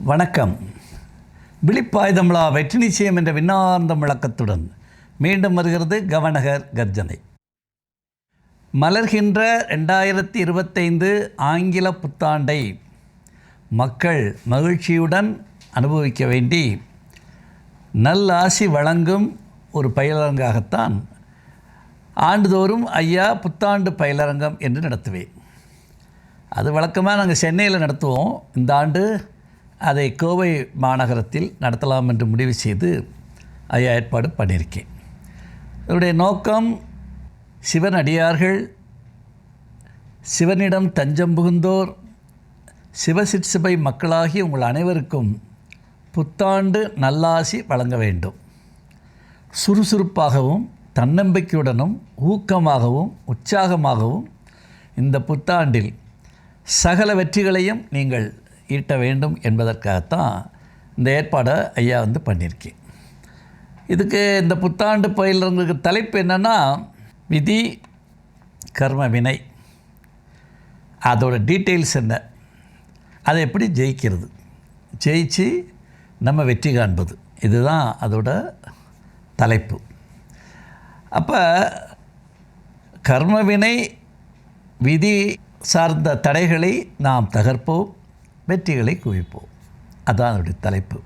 வணக்கம். விழிப்பாயுதம்லா வெற்றி நிச்சயம் என்ற விண்ணார்ந்த முழக்கத்துடன் மீண்டும் வருகிறது கவனகர் கர்ஜனை. மலர்கின்ற ரெண்டாயிரத்தி இருபத்தைந்து ஆங்கில புத்தாண்டை மக்கள் மகிழ்ச்சியுடன் அனுபவிக்க வேண்டி நல்லாசி வழங்கும் ஒரு பயிலரங்காகத்தான் ஆண்டுதோறும் ஐயா புத்தாண்டு பயிலரங்கம் என்று நடத்துவேன். அது வழக்கமாக நாங்கள் சென்னையில் நடத்துவோம். இந்த ஆண்டு அதை கோவை மாநகரத்தில் நடத்தலாம் என்று முடிவு செய்து ஐயா ஏற்பாடு பண்ணியிருக்கேன். இதனுடைய நோக்கம் சிவன் அடியார்கள் சிவனிடம் தஞ்சம் புகுந்தோர் சிவசிற்சிபை மக்களாகி உங்கள் அனைவருக்கும் புத்தாண்டு நல்லாசி வழங்க வேண்டும். சுறுசுறுப்பாகவும் தன்னம்பிக்கையுடனும் ஊக்கமாகவும் உற்சாகமாகவும் இந்த புத்தாண்டில் சகல வெற்றிகளையும் நீங்கள் ஈட்ட வேண்டும் என்பதற்காகத்தான் இந்த ஏற்பாடை ஐயா வந்து பண்ணியிருக்கேன். இதுக்கு இந்த புத்தாண்டு பயிலங்களுக்கு தலைப்பு என்னென்னா விதி கர்ம வினை. அதோட டீட்டெயில்ஸ் என்ன? அதை எப்படி ஜெயிக்கிறது? ஜெயிச்சு நம்ம வெற்றி காண்பது. இதுதான் அதோட தலைப்பு. அப்போ கர்மவினை விதி சார்ந்த தடைகளை நாம் தகர்ப்போம். வெற்றிகளை குவிப்போம். அதான் அதனுடைய தலைப்பு.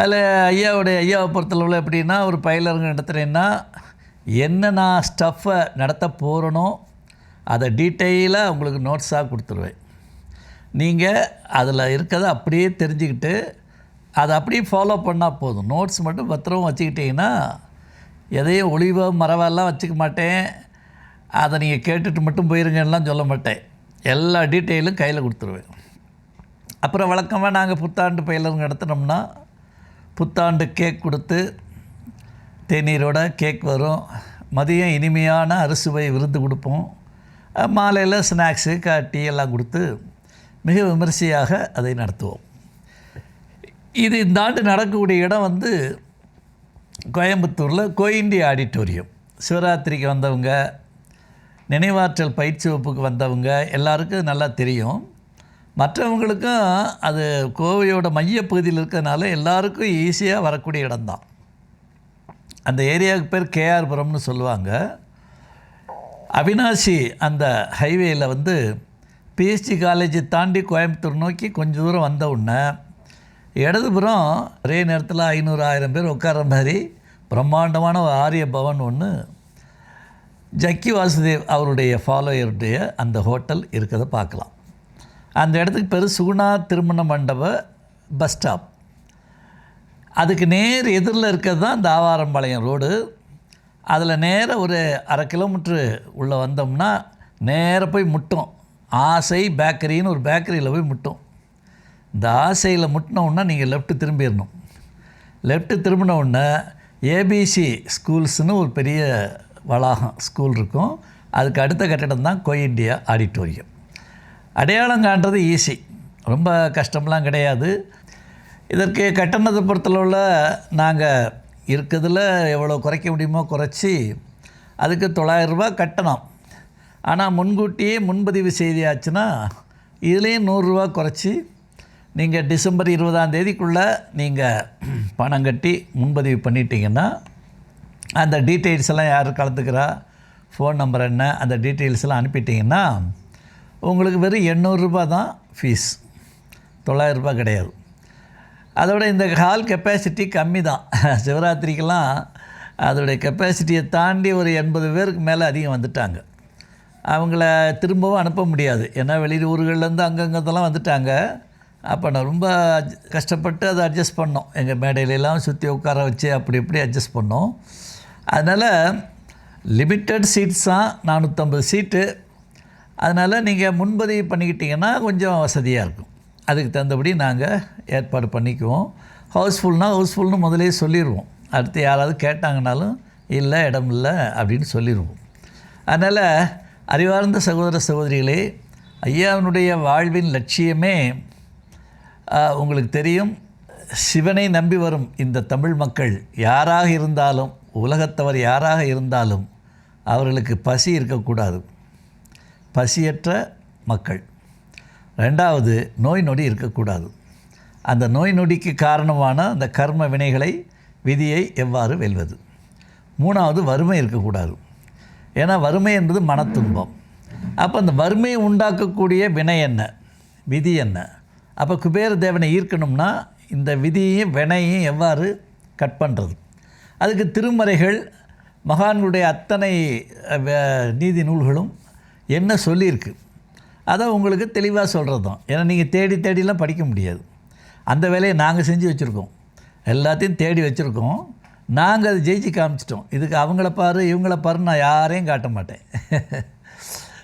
அதில் ஐயாவுடைய ஐயாவை பொறுத்தளவில் எப்படின்னா ஒரு பயிலரங்கு நடத்துகிறேன்னா என்ன நான் ஸ்டஃப்பை நடத்த போகிறனோ அதை டீட்டெயிலாக உங்களுக்கு நோட்ஸாக கொடுத்துருவேன். நீங்கள் அதில் இருக்கிறத அப்படியே தெரிஞ்சுக்கிட்டு அதை அப்படியே ஃபாலோ பண்ணால் போதும். நோட்ஸ் மட்டும் பத்திரமும் வச்சுக்கிட்டிங்கன்னா எதையும் ஒளிவோ மரவெல்லாம் வச்சுக்க மாட்டேன். அதை நீங்கள் கேட்டுட்டு மட்டும் போயிருங்கலாம் சொல்ல மாட்டேன். எல்லா டீட்டெயிலும் கையில் கொடுத்துருவேன். அப்புறம் வழக்கமாக நாங்கள் புத்தாண்டு பயிலரங்கு நடத்தினோம்னா புத்தாண்டு கேக் கொடுத்து தேநீரோட கேக் வரும். மதியம் இனிமையான அறுசுவை விருந்து கொடுப்போம். மாலையில் ஸ்நாக்ஸு கா டீ எல்லாம் கொடுத்து மிக விமரிசையாக அதை நடத்துவோம். இது இந்த ஆண்டு நடக்கக்கூடிய இடம் வந்து கோயம்புத்தூரில் கோயிண்டி ஆடிட்டோரியம் சிவராத்திரிக்கு வந்தவங்க நினைவாற்றல் பயிற்சி வகுப்புக்கு வந்தவங்க எல்லாருக்கும் நல்லா தெரியும். மற்றவங்களுக்கும் அது கோவையோட மையப்பகுதியில் இருக்கிறதுனால எல்லாருக்கும் ஈஸியாக வரக்கூடிய இடம்தான். அந்த ஏரியாவுக்கு பேர் கேஆர்புரம்னு சொல்லுவாங்க. அவினாசி அந்த ஹைவேயில் வந்து பிஎஸ்டி காலேஜை தாண்டி கோயம்புத்தூர் நோக்கி கொஞ்சம் தூரம் வந்த உடனே இடதுபுறம் ஒரே நேரத்தில் ஐநூறு ஆயிரம் பேர் உட்கார மாதிரி பிரம்மாண்டமான ஒரு ஆரிய பவன் ஒன்று ஜக்கி வாசுதேவ் அவருடைய ஃபாலோயருடைய அந்த ஹோட்டல் இருக்கிறத பார்க்கலாம். அந்த இடத்துக்கு பேர் சுகுணா திருமண மண்டப பஸ் ஸ்டாப். அதுக்கு நேர் எதிரில் இருக்கிறது தான் தாவாரம்பாளையம் ரோடு. அதில் நேராக ஒரு அரை கிலோமீட்ரு உள்ளே வந்தோம்னா நேராக போய் முட்டோம். ஆசை பேக்கரின்னு ஒரு பேக்கரியில் போய் முட்டோம். இந்த ஆசையில் முட்டினோன்னா நீங்கள் லெஃப்ட்டு திரும்பிடணும். லெஃப்ட்டு திரும்பின உடனே ஏபிசி ஸ்கூல்ஸ்னு ஒரு பெரிய வளாகம் ஸ்கூல் இருக்கும். அதுக்கு அடுத்த கட்டடம் தான் கொய் இண்டியா ஆடிட்டோரியம் அடையாளம் காண்றது ஈஸி ரொம்ப கஷ்டம்லாம் கிடையாது. இதற்கு கட்டணத்தை உள்ள நாங்கள் இருக்கிறதுல எவ்வளோ குறைக்க முடியுமோ குறைச்சி அதுக்கு தொள்ளாயிரரூபா கட்டணம். ஆனால் முன்கூட்டியே முன்பதிவு செய்தியாச்சுன்னா இதுலேயும் நூறுரூவா குறைச்சி நீங்கள் டிசம்பர் இருபதாம் தேதிக்குள்ளே நீங்கள் பணம் கட்டி முன்பதிவு பண்ணிட்டீங்கன்னா அந்த டீட்டெயில்ஸ் எல்லாம் யார் கலந்துக்கிறா? ஃபோன் நம்பர் என்ன? அந்த டீட்டெயில்ஸ் எல்லாம் அனுப்பிட்டிங்கன்னா உங்களுக்கு வெறும் எண்ணூறுரூபா தான் ஃபீஸ் தொள்ளாயிரரூபா கிடையாது. அதோட இந்த ஹால் கெப்பாசிட்டி கம்மி தான். சிவராத்திரிக்கெல்லாம் அதோடைய கெப்பாசிட்டியை தாண்டி ஒரு எண்பது பேருக்கு மேலே அதிகம் வந்துட்டாங்க. அவங்கள திரும்பவும் அனுப்ப முடியாது. ஏன்னா வெளியூர் ஊர்கள்லேருந்து அங்கங்கத்தெல்லாம் வந்துட்டாங்க. அப்போ நான் ரொம்ப கஷ்டப்பட்டு அதை அட்ஜஸ்ட் பண்ணோம். எங்கள் மேடையிலெல்லாம் சுற்றி உட்கார வச்சு அப்படி இப்படி அட்ஜஸ்ட் பண்ணோம். அதனால் லிமிட்டட் சீட்ஸ் தான் நானூற்றம்பது சீட்டு அதனால் நீங்கள் முன்பதிவு பண்ணிக்கிட்டிங்கன்னா கொஞ்சம் வசதியாக இருக்கும். அதுக்கு தகுந்தபடி நாங்கள் ஏற்பாடு பண்ணிக்குவோம். ஹவுஸ்ஃபுல்னால் ஹவுஸ்ஃபுல்னு முதலே சொல்லிடுவோம் அடுத்து யாராவது கேட்டாங்கனாலும் இல்லை இடம் இல்லை அப்படின்னு சொல்லிடுவோம் அதனால் அறிவார்ந்த சகோதர சகோதரிகளே ஐயாவினுடைய வாழ்வின் லட்சியமே உங்களுக்கு தெரியும். சிவனை நம்பி வரும் இந்த தமிழ் மக்கள் யாராக இருந்தாலும் உலகத்தவர் யாராக இருந்தாலும் அவர்களுக்கு பசி இருக்கக்கூடாது. பசியற்ற மக்கள். ரெண்டாவது நோய் நொடி இருக்கக்கூடாது. அந்த நோய் நொடிக்கு காரணமான அந்த கர்ம வினைகளை விதியை எவ்வாறு வெல்வது? மூணாவது வறுமை இருக்கக்கூடாது. ஏன்னா வறுமை என்பது மனத்துன்பம். அப்போ அந்த வறுமையை உண்டாக்கக்கூடிய வினை என்ன? விதி என்ன? அப்போ குபேர தேவனை ஈர்க்கணும்னா இந்த விதியையும் வினையும் எவ்வாறு கட் பண்ணுறது அதுக்கு திருமறைகள் மகான்களுடைய அத்தனை நீதி நூல்களும் என்ன சொல்லியிருக்கு? அதை உங்களுக்கு தெளிவாக சொல்கிறது தான் ஏன்னா நீங்கள் தேடி தேடிலாம் படிக்க முடியாது. அந்த வேலையை நாங்கள் செஞ்சு வச்சுருக்கோம். எல்லாத்தையும் தேடி வச்சுருக்கோம். நாங்கள் அதை ஜெயிச்சு காமிச்சிட்டோம். இதுக்கு அவங்கள பாரு இவங்கள பாரு நான் யாரையும் காட்ட மாட்டேன்.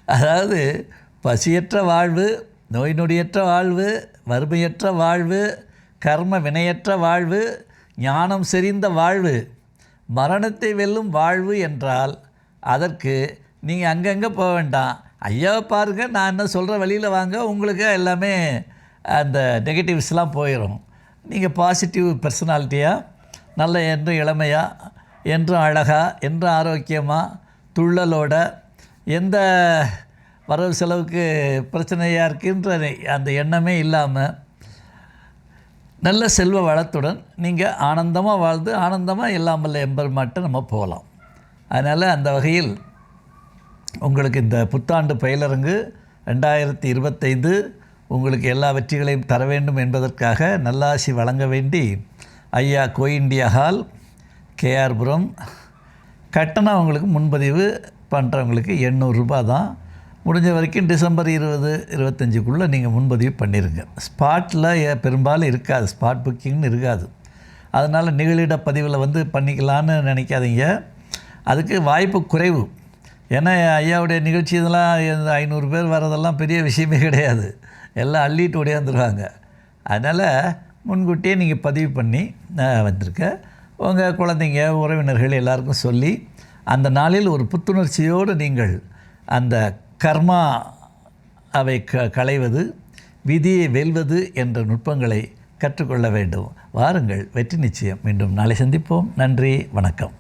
அதாவது பசியற்ற வாழ்வு நோய் நொடியற்ற வாழ்வு வறுமையற்ற வாழ்வு கர்ம வினையற்ற வாழ்வு ஞானம் செறிந்த வாழ்வு மரணத்தை வெல்லும் வாழ்வு என்றால் அதற்கு நீங்கள் அங்கங்கே போக வேண்டாம். ஐயாவை பாருங்க நான் என்ன சொல்கிற வழியில் வாங்க உங்களுக்கு எல்லாமே அந்த நெகட்டிவ்ஸ்லாம் போயிடும் நீங்கள் பாசிட்டிவ் பர்சனாலிட்டியாக நல்ல என்றும் இளமையாக என்றும் அழகாக என்றும் ஆரோக்கியமாக துள்ளலோட எந்த வரவு செலவுக்கு பிரச்சனையாக இருக்குன்ற அந்த எண்ணமே இல்லாமல் நல்ல செல்வ வளத்துடன் நீங்கள் ஆனந்தமாக வாழ்ந்து ஆனந்தமாக இல்லாமல் எம்பெருமாட்ட நம்ம போகலாம் அதனால் அந்த வகையில் உங்களுக்கு இந்த புத்தாண்டு பயிலரங்கு ரெண்டாயிரத்தி இருபத்தைந்து உங்களுக்கு எல்லா வெற்றிகளையும் தர வேண்டும் என்பதற்காக நல்லாசி வழங்க வேண்டி ஐயா கோ இண்டியா ஹால் கேஆர்புரம். கட்டணம் உங்களுக்கு முன்பதிவு பண்ணுறவங்களுக்கு எண்ணூறுரூபா தான். முடிஞ்ச வரைக்கும் டிசம்பர் இருபது இருபத்தஞ்சுக்குள்ளே நீங்கள் முன்பதிவு பண்ணிடுங்க ஸ்பாட்டில் பெரும்பாலும் இருக்காது ஸ்பாட் புக்கிங்னு இருக்காது. அதனால் நிகழிட பதிவில் வந்து பண்ணிக்கலான்னு நினைக்காதீங்க. அதுக்கு வாய்ப்பு குறைவு. ஏன்னா ஐயாவுடைய நிகழ்ச்சி இதெல்லாம் இந்த ஐநூறு பேர் வர்றதெல்லாம் பெரிய விஷயமே கிடையாது. எல்லாம் அள்ளிட்டு ஓடியாந்துருவாங்க. அதனால் முன்கூட்டியே நீங்கள் பதிவு பண்ணி நான் வந்திருக்க. உங்கள் குழந்தைங்க உறவினர்கள் எல்லாருக்கும் சொல்லி அந்த நாளில் ஒரு புத்துணர்ச்சியோடு நீங்கள் அந்த கர்மா அவை க களைவது விதியை வெல்வது என்ற நுட்பங்களை கற்றுக்கொள்ள வேண்டும். வாருங்கள் வெற்றி நிச்சயம். மீண்டும் நாளை சந்திப்போம். நன்றி வணக்கம்.